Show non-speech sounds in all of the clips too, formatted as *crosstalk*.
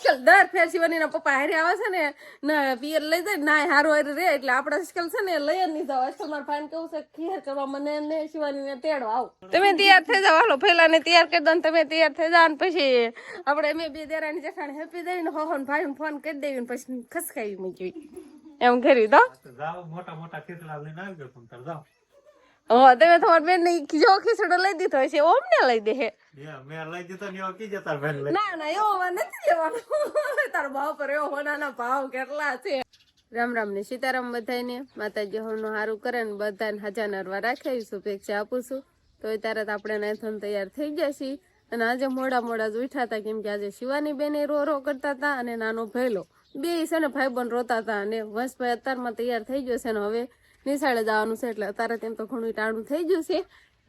આજકાલ દર ફેર શિવાની ના પપ્પા હારે આવે છે ને ના પિયર લઈ જાય ના હારો હારે રે એટલે આપણે આજકાલ છે ને લઈ જ નહીં જાવ. આજકાલ મારા ફાઈન કેવું છે ખેર કરવા મને ને શિવાની ને તેડો આવ. તમે તૈયાર થઈ જાવ હાલો પહેલા ને તૈયાર કરી દો ને તમે તૈયાર થઈ જાવ ને પછી આપણે એમ બે દેરાની જેઠાણી હેપી દઈ ને હોહન ભાઈ ફોન કરી દેવી ને પછી ખસકાવી મૂકી એમ કરી દો. મોટા મોટા ખીચડા લઈને આવી ગયો ફોન તાર જાઓ. હા તમે તમારા બેન ને જો ખીચડો લઈ દીધો છે ઓમ ને લઈ દે ને ના એવો નથી લેવાનો. *laughs* તારો ભાવ પર એવો હોનાના ભાવ કેટલા છે. રામ રામ ને સીતારામ બધાને માતાજી હોનું સારું કરે ને બધાને હાજા નરવા રાખે શુભેચ્છા આપું છું. તો એ તરત આપણે નાથન તૈયાર થઈ ગયા છીએ. અને આજે મોડા મોડા જ ઉઠ્યા હતા કેમ કે આજે શિવાની બેને રો રો કરતા હતા અને નાનો ભૈલો બે છે ને ભાઈ બન રોતા હતા અને વંશભાઈ અત્યારમાં તૈયાર થઈ ગયો છે ને હવે નિશાળે જવાનું છે એટલે અત્યારે તેમ તો ઘણું ટાણું થઈ ગયું છે.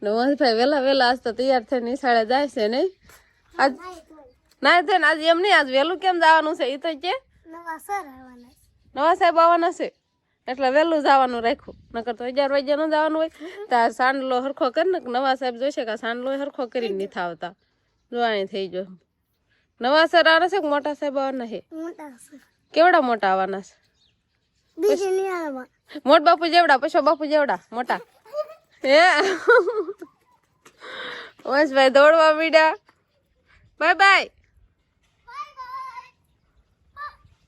ને વંશભાઈ વહેલા વહેલા આજ તો તૈયાર થઈ નિશાળે જાય છે નહીં આજ ના તે આજ એમ નહીં આજ વહેલું કેમ જવાનું છે? એ તો કે નવા સાહેબ આવવાના છે? એટલે વહેલું જવાનું રાખ્યું. નકર તો અગિયાર વાગ્યા ન જવાનું હોય. તાર સાંડલો હરખો કરીને નવા સાહેબ જોઈશે કે સાંડલો હરખો કરીને નહીં થાવતા. જોવાની થઈ જો નવા સર આવવાના છે કે મોટા સાહેબ આવવાના છે? કેવડા મોટા આવવાના છે? મોટ બાપુ જેવડા પછો બાપુ જેવડા, મોટા. હે? વંશભાઈ દોડવા મીડ્યા. Bye bye.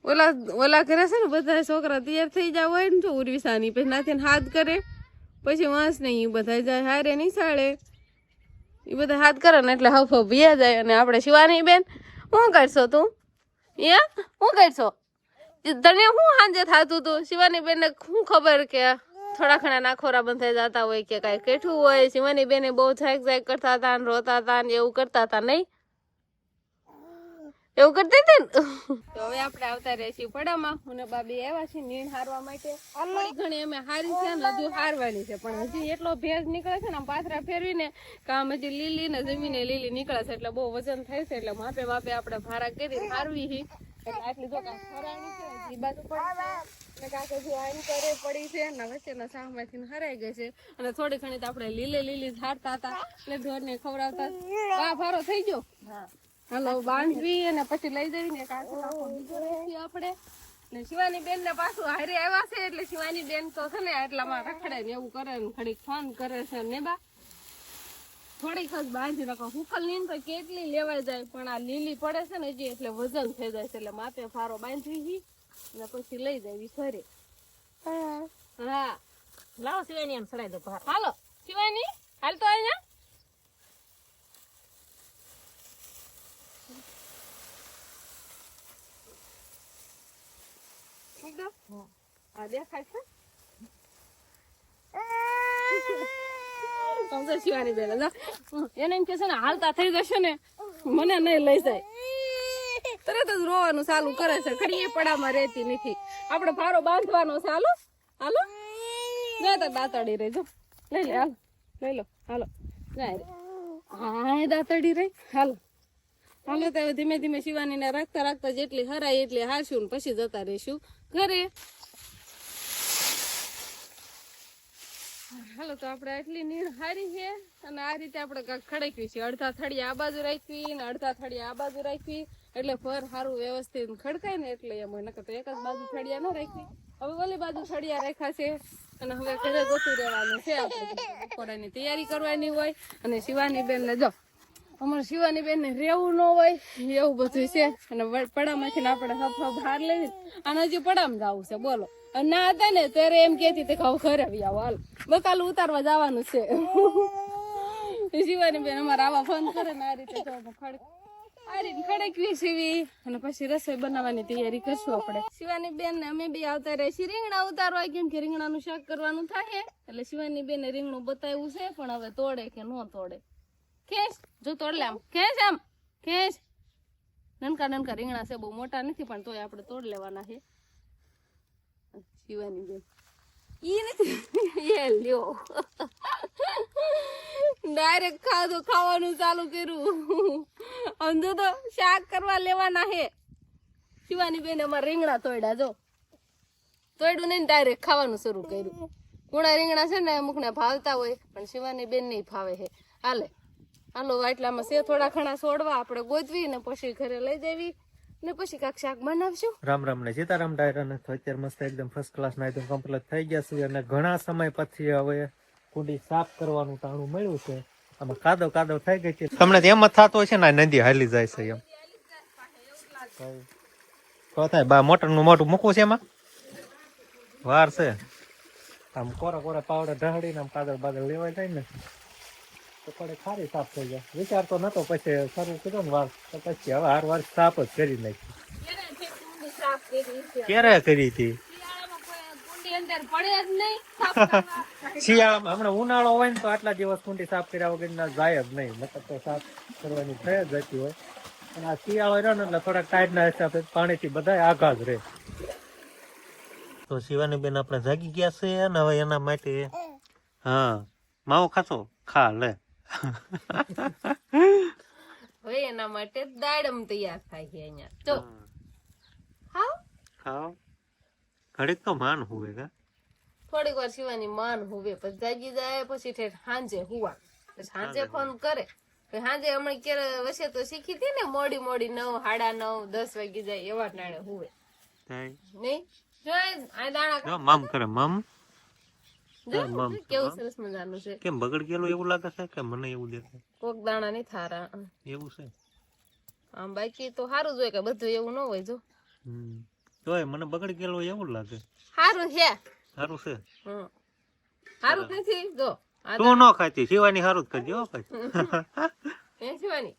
ઓલા ઓલા કરે છે ને, બધા છોકરા તૈયાર થઈ જાવ હોય ને તો ઉર્વિસાની પછી નાથી હાથ કરે. પછી વાંસ નહીં બધા જાય હારે નિશાળે. એ બધા હાથ કરે ને એટલે હફ હફ જાય અને આપણે શિવાની બેન શું કરશો તું? એ શું કરશો? તને શું સાંજે થતું હતું શિવાની બેનને શું ખબર કે થોડા ઘણા નાખોરા બંધાઈ જતા હોય કે કાંઈ કેઠું હોય શિવાની બેને બહુ ઝાક ઝાક કરતા હતા ને રોતા હતા ને એવું કરતા હતા નહીં? એવું કરતી હતી ને? તો હવે આપણે આવતા રહેશી પડામાં અને બાબી આવ્યા છે નીણ હારવા માટે. થોડી ઘણી અમે હારી છે ને હજુ હારવાની છે. પણ હજી એટલો ભેજ નીકળે છે ને આમ પાથરા ફેરવીને કામ હજી લીલી ને જમીને લીલી નીકળે છે. એટલે બહુ વજન થાય છે. એટલે માપે માપે આપણે ભારા કરી હારવી છે. એટલે આટલી દુકાન હરાણી છે. હજી બાજુ પડી છે. ને કાંઈક કરે પડી છે. ને વચ્ચેના શાકમાંથી હરાઈ ગઈ છે. અને થોડી ઘણી તો આપણે લીલે લીલી ઝાડતા હતા. એટલે ઢોરને ખવડાવતા બા ભારો થઈ ગયો? હાલો બાંધવી અને પછી લઈ જવી ને કાંકરો આખો બીજો રાખીએ આપણે? ને શિવાની બેન ને પાછું હારે આવ્યા છે. એટલે શિવાની બેન તો છે ને એટલામાં રખડે ને એવું કરે ને ઘડીક ફોન કરે છે ને બા. થોડીક જ બાંધી રાખો. હુકલની તો કેટલી લેવાય જાય પણ આ લીલી પડે છે ને હજી એટલે વજન થઈ જાય છે. એટલે માથે ફારો બાંધવી પછી લઈ જાય ઘરે. હા. લાવો શિવાની એમ સડાઈ દો ભાર હાલો શિવાની હાલ તો અહીંયા દેખાય છે? સમજો શિવાની બેન એને એમ કે છે ને હાલતા થઈ જશે ને મને નહીં લઈ જાય. તરત જ રોવાનું ચાલુ કરે છે. ઘડીએ પડામાં રહેતી નથી. આપણે ભારો બાંધવાનો છે. હાલો? હાલો? તો દાંતડી રહેજો લઈ લે, હાલો. લઈ લો, હાલો. હા દાંતડી રહી. હાલો. હાલો, તો ધીમે ધીમે શિવાનીને રાખતા રાખતા જેટલી હરાય એટલી હારશું ને પછી જતા રહીશું. ઘરે. હાલો, તો આપણે આટલી નીર હારી છે અને આ રીતે આપણે ખડકવી છે. અડધા થળિયા આ બાજુ રાખવી ને અડધા થળિયા આ બાજુ રાખવી. એટલે ફર સારું વ્યવસ્થિત ખડકાય ને એટલે એમ હોય, નકર તો એક જ બાજુ થળિયા ન રાખવી હવે ઓલી બાજુ થળિયા રાખાશે અને હવે ઘરે ગોતું રહેવાનું છે આપણે. બપોરાની તૈયારી કરવાની હોય અને શિવાની બેન ને જો, અમારે શિવાની બેન ને રેવું ન હોય, એવું બધું છે. અને પડામાંથી આપણે હફ હફ બહાર લેવી. અને હજી પડામાં જવું છે, બોલો. અને ના હતા ને, ત્યારે એમ કેતી તે કે હવે ઘરે આવી આવો, હાલ. બકાલું ઉતારવા જવાનું છે. *laughs* શિવાની બેન અમારે આવા ફોન કરે ને આ રીતે જો અમે આ રીતે ખડકવી સીવી. અને પછી રસોઈ બનાવવાની તૈયારી કરશું આપણે. શિવાની બેન ને અમે બી આવતા રહીશું રીંગણા ઉતારવા? કેમ રીંગણાનું શાક કરવાનું થાય. એટલે શિવાની બેન રીંગણું બતાવ્યું છે, પણ હવે તોડે કે ન તોડે. ખેંચ. જો તોડ લે આમ. ખેંચ આમ. ખેંચ. નનકા નનકા રીંગણા છે, બહુ મોટા નથી, પણ તોય આપણે તોડ લેવાના છે. શિવાની બેન. ઈ નથી *laughs* એ લ્યો. ડાયરેક્ટ ખાધું, ખાવાનું ચાલુ કર્યું. આમ જો તો શાક કરવા લેવાના હે. શિવાની બેન અમારે રીંગણા તોડ્યા જો. તોડ્યું નહીં ડાયરેક્ટ ખાવાનું શરૂ કર્યું. કુણા રીંગણા છે ને, અમુકને ભાવતા હોય, પણ શિવાની બેન નહીં ભાવે હે. હાલે. હાલો એટલામાં છે થોડા ઘણા છોડવા આપણે ગોતવી ને પછી ઘરે લઈ દેવી ને પછી કાંઈક શાક બનાવશું રામ રામ ને સીતારામ ડાયરા તો અત્યારે મસ્ત એકદમ ફર્સ્ટ ક્લાસ ના એકદમ કમ્પ્લીટ થઈ ગયા છે અને ઘણા સમય પછી હવે કુંડી સાફ કરવાનું તાણું મળ્યું છે. આમાં કાદવ કાદવ થઈ ગઈ છે. તમને એમ જ થતો છે ને નદી હાલી જાય છે એમ. તો થાય, બા મોટરનું મોટું મૂકવું છે એમાં? વાર છે. આમ કોરા કોરા પાવડર ઢાળીને આમ કાદવ બાદળ લેવાય જાય ને. તો પડે ખારી સાફ થઈ જાય. વિચાર તો નતો, પછી શરૂ કર્યો ને વાર તો પછી હવે હાર વાર સાફ જ કરી નાખી. ક્યારે કરી હતી? શિયાળામાં. હમણાં ઉનાળો હોય ને તો આટલા દિવસ કુંડી સાફ કર્યા વગર ના જાય જ નહીં. મતલબ તો સાફ કરવાની થઈ જતી હોય. પણ આ શિયાળો રહ્યો ને એટલે થોડાક ટાઈટ ના હિસાબે પાણીથી બધા આઘાત રહે. તો શિવાની બેન આપણે જાગી ગયા છે ને હવે એના માટે, હા, માવો ખાશો? ખા, લે. હવે એના માટે દાડમ તૈયાર થાય છે અહીંયા. તો હાવ ખાઓ ઘડીક તો માન હુવે કા? થોડીક વાર શિવાની માન હુવે પછી જાગી જાય પછી ઠેઠ હાંજે હુવા. પછી હાંજે ફોન કરે. સાંજે હમણાં ક્યારે વસે તો શીખી હતી ને મોડી મોડી નવ સાડા નવ દસ વાગી જાય એવા ટાણે હુવે. નહીં? જો આ- દાણા મમ કરે મમ. કેવું સરસ મજાનું છે? કેમ બગડ ગયેલું એવું લાગે છે કે મને એવું દેખાય? કોક દાણા નહીં થારા એવું છે? આમ બાકી તો સારું હોય કે બધું એવું ન હોય જો. તોય મને બગડી ગયેલું એવું લાગે. સારું છે. સારું છે? સારું નથી જો. તું ન ખાતી શિવાની સારું જ કરજો ભાઈ. એ *laughs* શિવાની?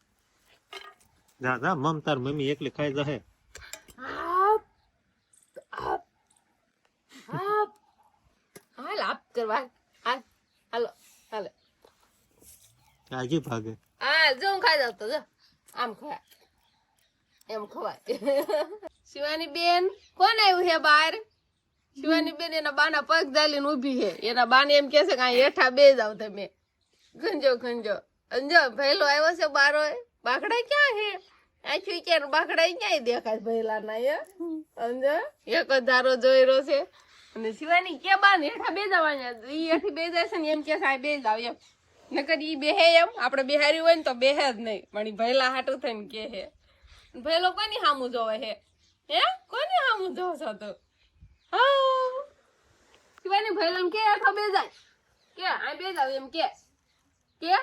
જા જા મમ તાર મમ્મી એકલી ખાઈ જશે આપ આપ આપ હાલ આપ કરવા. હાલ હાલો હાલો. હજી ભાગે. હા જો હું ખાઈ જાઉં જો. આમ ખવાય. એમ ખવાય. શિવાની બેન કોણ આવ્યું છે બહાર? શિવાની બેન એના બાના પગ ઝાલીને ઊભી છે એના બાને એમ કે છે કે અહીં હેઠા બે જાવ તમે. ગંજો ગંજો અંજો ભેલો આવ્યો છે બારો બાકડા ક્યાં છે આખી ક્યાં બાકડા ક્યાંય દેખાય ભેલા ના અંજો એક ધારો જોઈ રહ્યો છે. અને શિવાની કે બા ને હેઠા બે જવાના? ઈ હેઠી બે છે ને એમ કે સાહેબ બે જાવ એમ. નકર ઈ બેહે એમ. આપણે બેહાર્યું હોય ને તો બેહે જ નહીં. પણ ઈ ભયલા હાટું થઈને કે હે. ભૈલો કોની હામું જોવે હે? હે? કોની હામું જોવો છો તો? હા શિવાની ભયલો કે હેઠો બે જાય કે, આ બે જાવ એમ કે. કે?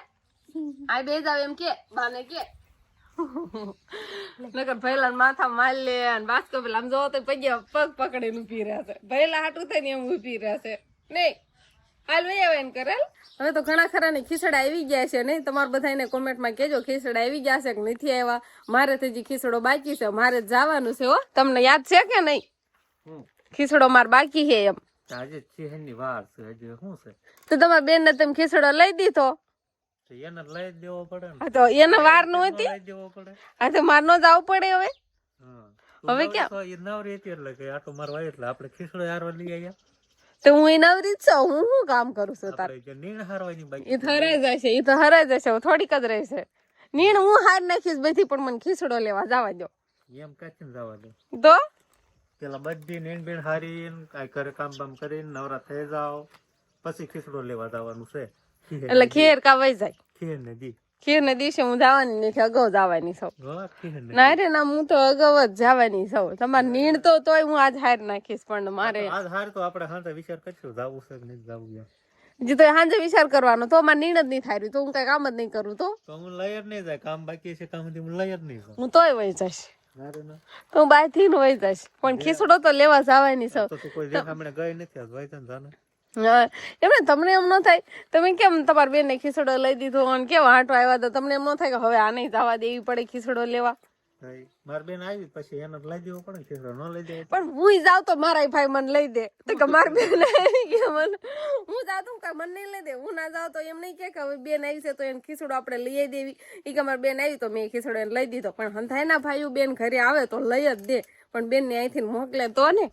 આ બે જાવ એમ કે. બાને કે. *laughs* નકર ભૈલા માથા માર લે અને બાસ્કો પેલા આમ જોવો તો પગે પગ પકડીને ઊભી રહ્યા છે. ભૈલા હાટું થઈને એમ ઊભી રહ્યા છે. નહીં. હાલ વહી આવે કરેલ હવે તો ઘણા ખરા ને ખીસડા આવી ગયા છે નહીં. તમારે બધાને કોમેન્ટમાં કેજો ખીસડા આવી ગયા છે કે નથી આવ્યા. મારે તો હજી ખીસડો બાકી છે. મારે જ જવાનું છે હો. તમને યાદ છે કે નહીં? ખીસડો માર બાકી છે એમ. આજે ચહેરની વાર છે. હજી શું છે? તો તમારા બેન ને તમે ખીસડો લઈ દીધો. એને લઈ દેવો પડે તો એને વાર નો હતી? લઈ દેવો પડે. હા તો માર નો જવું પડે હવે? હવે હવે ક્યાં? ક્યાં એ નવરી હતી એટલે કે આટો મારવા એટલે આપણે ખીસડો હારવા લઈ આવ્યા તો હું એ નવરી જ છું હું શું કામ કરું છું તાર? નીણ હારવાની બાકી એ તો હરાઈ જશે એ તો હરાઈ જશે હવે થોડીક જ રહેશે. નીણ હું હાર નાખીશ બધી પણ મને ખીસડો લેવા જવા દો એમ કાચી જવા દો તો? પેલા બધી નીણ બીણ હારી કાંઈ ઘરે કામ બામ કરીને નવરા થઈ જાઓ પછી ખીસડો લેવા જવાનું છે. એટલે ખીર કા વહી જાય. ખીર ને દી. ખીર ને દિવસે હું જવાની નથી અગાઉ જવાની ખીર ને રે ના હું તો અગાઉ જ જવાની છું. તમારે નીણ તો તોય હું આજ હાર નાખીશ પણ મારે આજ હાર તો આપણે હાંતે વિચાર કરશું જાવું છે કે નહીં જાવું જી તો સાંજે વિચાર કરવાનો તો મારે નીણ જ નહીં થાય રહ્યું તો હું કઈ કામ જ નહીં કરું તો. હું લયર નહીં જાય કામ બાકી છે કામ હું લયર નહીં હું તોય વહી જઈશ. તો હું બાયથી વહી જઈશ. પણ ખીસડો તો લેવા જવાની સૌ તો કોઈ દેખામણે ગઈ નથી આજ વહી જાને. એમને તમને એમ ન થાય તમે કેમ તમારા બેન ને ખીસડો લઈ દીધો અને કેવા આંટો આવ્યા તો તમને એમ ન થાય કે હવે આ નહીં જવા દેવી પડે ખીસડો લેવા. ભાઈ મારી બેન આવી પછી એને લઈ દેવો પડે ખીસડો ન લઈ દે પણ હું જાવ તો મારા ભાઈ મને લઈ દે. તો કે મારી બેન કે મને. હું જાતું કે મને નહીં લઈ દે. હું ના જાવ તો એમ નહીં કે હવે બેન આવી છે તો એને ખીસડો આપણે લઈ દેવી. એ કે મારી બેન આવી તો મેં ખીસડો એને લઈ દીધો. પણ હંધાઈના ભાઈઓ બેન ઘરે આવે તો લઈ જ દે. પણ બેન ને અહીંથી મોકલે તો ને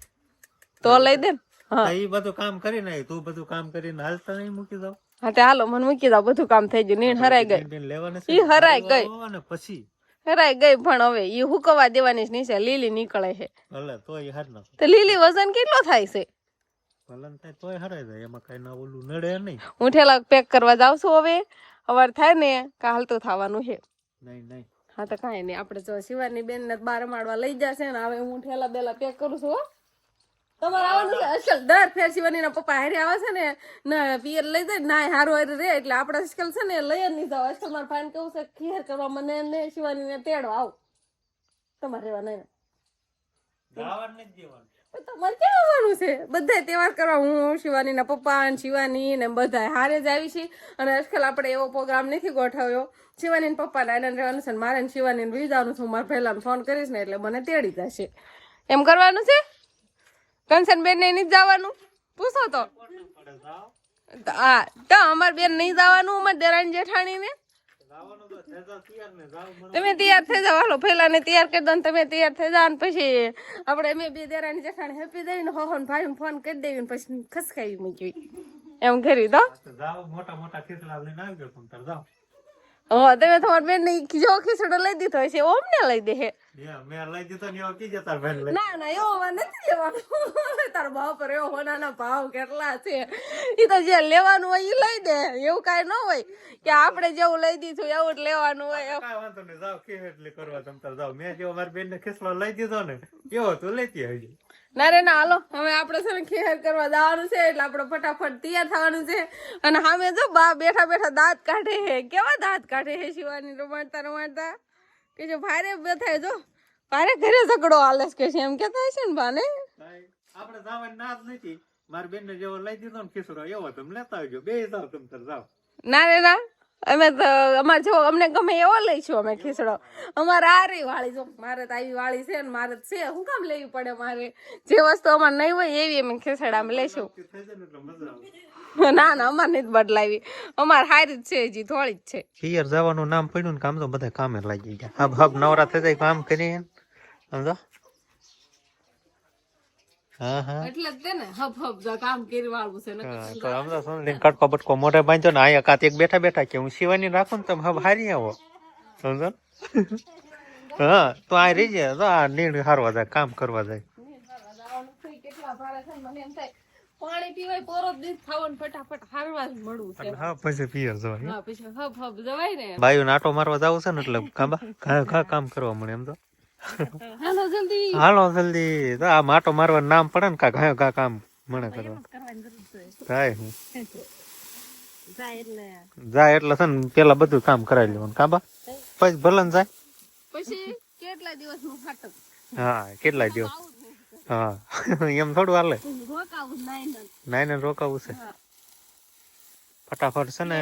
તો લઈ દે ને. હા. બધું કામ કરીને આવી તું બધું કામ કરીને હાલતા નહીં મૂકી દઉં? હા તે હાલો મને મૂકી બધું કામ થઈ ગયું. નીણ હરાઈ ગઈ. ઈ હરાઈ ગઈ. અને પછી? હરાઈ ગઈ પણ હવે હુકવા દેવાની જ લીલી નીકળે છે. ભલે તોય હાર નાખો તો લીલી વજન કેટલો થાય છે? ભલે થાય તોય હરાઈ જાય. એમાં કઈ ના ઓલું નડે નહીં. હું ઠેલા પેક કરવા જાવ છું હવે. અવાર થાય ને કાલ તો થવાનું છે. નહીં નહીં. હા તો કાંઈ નહીં. આપણે જો શિવાની બેન ને બાર માળવા લઈ જશે ને હવે હું ઠેલા બેલા પેક કરું છું હો. તમારે આવવાનું છે? અસલ દર ફેર શિવાની ના પપ્પા હારે આવે છે ને ના પિયર લઈ જાય ના હારું હારે રે એટલે આપણે અસકલ છે ને લઈ જ નહીં જાવ. અસકલ મારા ફાઈન કેવું છે ખેર કરવા મને ને શિવાની ને તેડો આવ. તમારે રહેવા નહીં. તમારે ક્યાં આવવાનું છે? બધા તહેવાર કરવા હું શિવાની ના પપ્પા અને શિવાની ને બધા હારે જ આવી છે અને આજકાલ આપણે એવો પ્રોગ્રામ નથી ગોઠવ્યો. શિવાની પપ્પા ના રહેવાનું છે મારે શિવાની ને જવાનું છે. મારા પહેલા ફોન કરીશ ને એટલે મને તેડી જશે. એમ કરવાનું છે? કંસન બેન ને નહીં જવાનું? પૂછો તો. હા, તો અમાર બેન નહીં જવાનું, અમાર દેરાણી જેઠાણી ને તમે તૈયાર થઈ જાવ હાલો પેલા ને તૈયાર કરી દો ને તમે તૈયાર થઈ જાવ પછી આપણે અમે બે દેરાણી જેઠાણી હેપી દઈ ને હોન ભાઈ ફોન કરી દેવી ને પછી ખસકાવી મૂકી એમ કરી દો. મોટા મોટા ખીચડા લઈને આવી ગયો તમ તાર જાઓ. તમે તમારા બેન ને જો ખીચડો લઈ દીધો હશે. ઓમ અમને લઈ દે હે. મેં લઈ દીધો ને એવો કીજે બેન લઈ. ના ના એવો અમારે નથી લેવાનું. તારો બાપ પર એવો હોનાના ભાવ કેટલા છે. એ તો જે લેવાનું હોય એ લઈ દે. એવું કાંઈ ન હોય કે આપણે જેવું લઈ દીધું એવું જ લેવાનું હોય. કાંઈ વાંધો નહીં જાઓ કે એટલે કરવા તમ તાર જાઓ. મેં જેવો મારી બેન ને ખીચડો લઈ દીધો ને એવો તું લેતી આવજો. ના રે ના હાલો. હવે આપણે છે ને ખેર કરવા જવાનું છે એટલે આપણે ફટાફટ તૈયાર થવાનું છે. અને સામે જો બા બેઠા બેઠા દાંત કાઢે હે કેવા દાંત કાઢે હે શિવાની રમાડતા રમાડતા? કે જો ભારે બેઠા જો. ભારે ઘરે ઝઘડો હાલે છે કે છે એમ કેતા હશે ને બાને આપણે જવાની ના જ નથી. મારી બેન ને જેવો લઈ દીધો ને ખીસરો એવો તમે લેતા આવજો. બે જાઓ તમે તર જાઓ. ના રે ના. અમે તો, અમારે જો, અમને ગમે એવો લઈશું અમે ખીચડો. અમારે આ રહી વાળી જો, મારે તો આવી વાળી છે ને, મારે છે. શું કામ લેવી પડે મારે? જે વસ્તુ અમારે નહીં હોય એવી અમે ખીચડામાં લઈશું. ને, ના, અમારે નહીં બદલાવી. અમારે હારી જ છે હજી થોડી જ છે. પિયર જવાનું નામ પડ્યું ને, કામ તો બધા કામે લાગી ગયા. હબ હબ, નવરા થઈ જાય, કામ કરીએ સમજો? એટલે જ તે ને હબ હબ કામ કરી છે નકર હા, તો સમજો સમજો કટકો બટકો મોઢે બાંધ્યો ને આયા કાત એક બેઠા બેઠા કે હું સિવાની રાખું ને તમે હબ હારી આવો. સમજો *laughs* હા તો આ રહી જાય તો આ નીણ હારવા જાય કામ કરવા જાય. પાણી પીવાય પોરો ખાવાનું ફટાફટ હારવા જ મળવું છે. હા પછી પિયર જવાય. હા પછી હબ હબ જવાય ને. બાયું આટો મારવા જાવ છે ને એટલે ઘા કામ કરવા મળે એમ તો. હાલો જલ્દી. હાલો જલ્દી. તો આ માટો મારવા નામ પડે ને કા ઘા ઘા કામ મને કરવા થાય હું. જાય એટલે. જાય એટલે છે ને પેલા બધું કામ કરાવી લેવાનું. કાબા પછી ભલે ને જાય. પછી કેટલા દિવસનું ફાટક? હા કેટલા દિવસ. હા. *laughs* એમ થોડું હાલે. રોકાવું નાઈ ને રોકાવું છે. ફટાફટ છે ને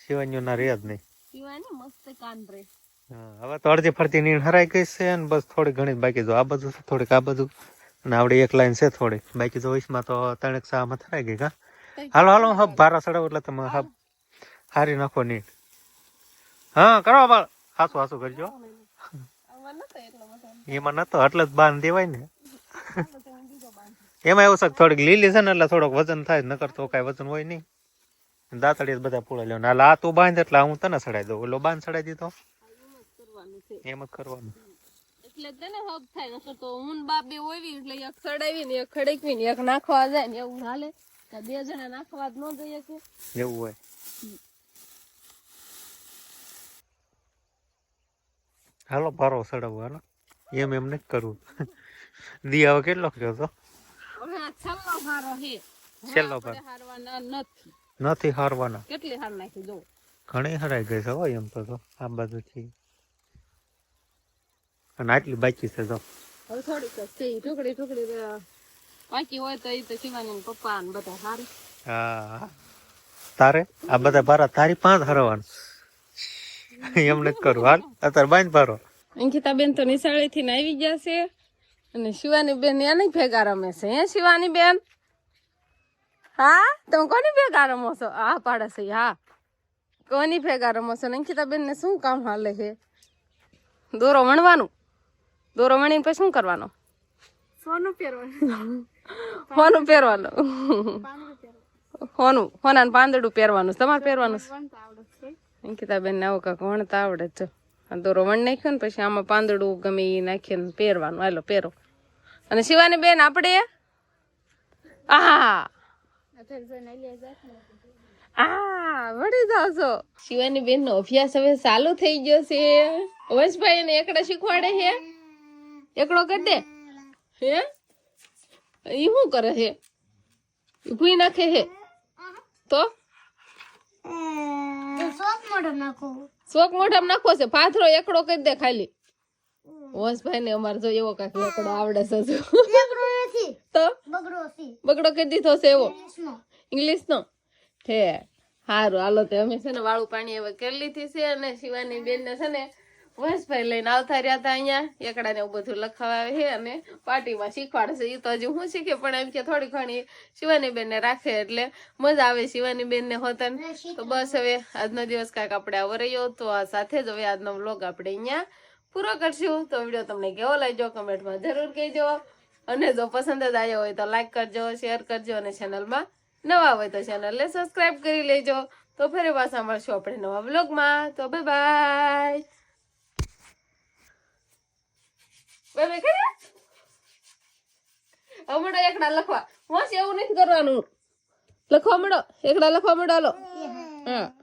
શિવાનીઓ ના. રહ્યા નહીં. શિવાની મસ્ત કાન રે. હવે તો અડધી ફરતી નીણ હરાઈ ગઈ છે ને બસ થોડી ઘણી બાકી જો આ બધું છે થોડીક આ બધું અને આવડે એક લાઈન છે થોડી બાકી જો વીસમાં તો ત્રણેક સામાં થરાઈ ગઈ કા? હાલો હાલો હબ ભારા સડાવ એટલે તમે હબ હારી. નાખો નીટ હા કરો બાળ. હાસુ હાસુ કરજો. એમાં નતો એટલે જ બાંધ દેવાય ને. એમાં એવું છે થોડીક લીલી છે ને એટલે થોડોક વજન થાય નકર તો કાંઈ વજન હોય નહીં. દાંતડી બધા પૂળા લેવાના. એટલે આ તું બાંધ એટલે હું તને સડાઈ દઉં. ઓલો બાંધ સડાઈ દીધો. છે. એમ જ કરવાનું. એટલે તને હબ થાય નકર તો હું બાપ હોવી એટલે એક સડાવી ને એક ખડકવી ને એક નાખવા જાય ને એવું હાલે. બે જણા નાખવા જ ન જઈએ કે. એવું હોય. હાલો ભારો સડાવો હાલો. એમ એમ નથી કરવું. દી હવે કેટલો કયો તો છેલ્લો ભારો હે છેલ્લો ભારો હારવાના નથી. નથી હારવાના. કેટલી હાર નાખી જો ઘણી હરાઈ ગઈ છે હો એમ તો. આ બાજુથી. અને આટલી બાકી છે જો. હવે થોડીક છે. ટુકડી ટુકડી બાકી હોય તો એ તો શિવાની પપ્પા ને બધા હારી. હા. તારે? આ બધા ભારા તારી પાંચ હરવાનું. એમ નથી કરવું હાલ અત્યારે બાંધ ભારો. અંકિતા બેન તો નિશાળે થી આવી ગયા છે. અને શિવાની બેન એની ભેગા રમે છે. હે શિવાની બેન? હા? તમે કોની ભેગા રમો છો? હા પાડે છે હા. કોની ભેગા રમો છો? અંકિતા બેન ને શું કામ હાલે છે? દોરો વણવાનું. દોરો વણીને પછી શું કરવાનો? સોનું પહેરવાનું. હોનું પહેરવાનું. હોનું હોનાનું પાંદડું પહેરવાનું. તમારે પહેરવાનું? છે વણતા અંકિતા બેન આવું કાંક વણતા આવડે જ દોરો વણ નાખ્યો ને પછી આમાં પાંદડું ગમે એ નાખીને પહેરવાનું. હાલો પહેરો. અને શિવાની બેન આપણે? આ આ વળી જાવ છો. શિવાની બેન નો અભ્યાસ હવે ચાલુ થઈ ગયો છે. વંશભાઈ એને એકડા શીખવાડે હે એકડો કરી દે. હે? એ શું કરે હે ભૂઈ નાખે હે તો? શોક મોઢા નાખો. છે? પાથરો એકડો કરી દે ખાલી. વંશભાઈ ને અમારે જો એવો કાંઈક એકડો આવડે છે તો? બગડો છે. કરી દીધો છે એવો. ઇંગ્લિશ નો છે સારું હાલો તે અમે છે ને વાળું પાણી હવે કરી લીધી છે અને શિવાની બેન ને છે ને વંશભાઈ લઈને આવતા રહ્યા હતા અહીંયા. એકડા ને એવું બધું આવે છે અને પાર્ટીમાં શીખવાડશે. એ તો હજુ હું શીખે પણ એમ કે થોડી ઘણી શિવાની બેન રાખે એટલે મજા આવે શિવાની બેન ને હોતન તો બસ હવે આજનો દિવસ કાંઈક આપણે આવો રહ્યો. તો આ સાથે જ હવે આજનો વ્લોગ આપણે અહીંયા પૂરો કરશું. તો વીડિયો તમને કેવો લાગ્યો કમેન્ટમાં જરૂર કહેજો. અને જો પસંદ જ આવ્યો હોય તો લાઈક કરજો શેર કરજો અને ચેનલમાં નવા હોય તો ચેનલને સબસ્ક્રાઇબ કરી લેજો. તો ફરી પાછા મળશું આપણે નવા વ્લોગમાં. તો બાય બાય બાય કર્યા હમણાં એકડા લખવા. વાંચ એવું નથી કરવાનું. લખવા મળો. એકડા લખવા મળો હાલો. હા.